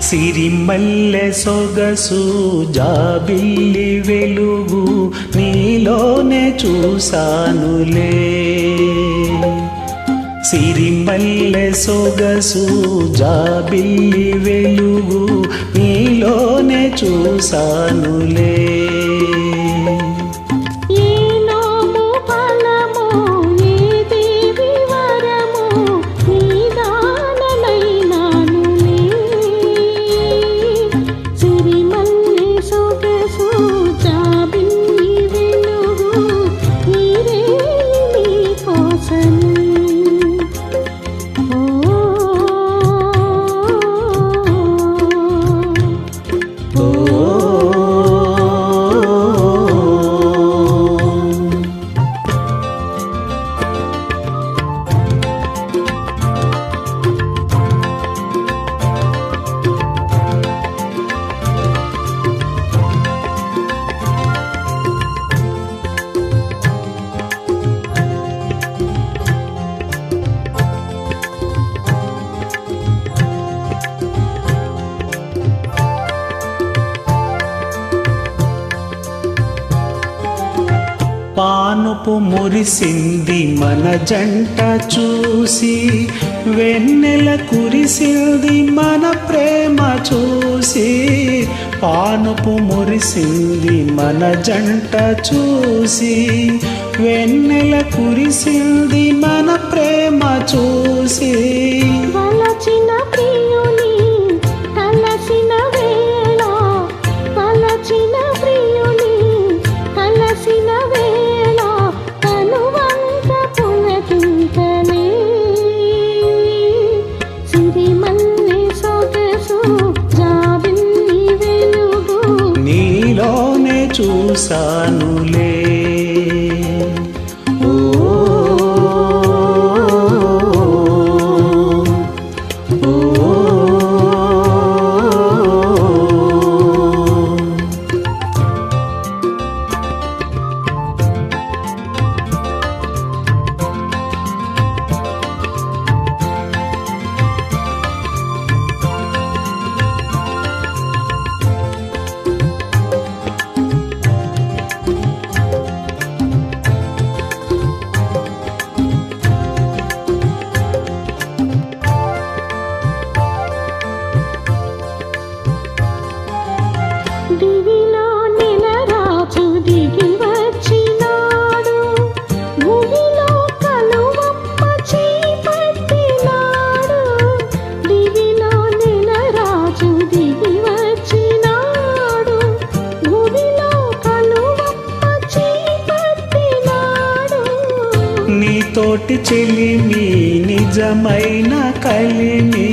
సిరిమల్లె సొగసు జాబిల్లి వెలుగు నీలోనే చూసానులే సిరిమల్లె సొగసు జాబిల్లి వెలుగు నీలోనే చూసానులే పానుపు మురిసింది మన జంట చూసి వెన్నెల కురిసింది మన ప్రేమ చూసి పానుపు మురిసింది మన జంట చూసి వెన్నెల కురిసింది మన ప్రేమ చూసి. వలచిన ప్రియుని కలసిన వేళ వలచిన నీలోనే తోటి చెలిమి నిజమైన కలిమి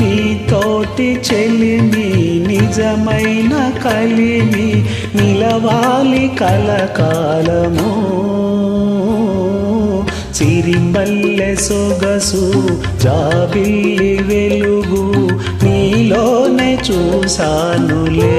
నీ తోటి చెలిమి నిజమైన కలిమి నిలవాలి కలకాలము. సిరిమల్లె సొగసు జాబిల్లి వెలుగు నీలోనే చూసానులే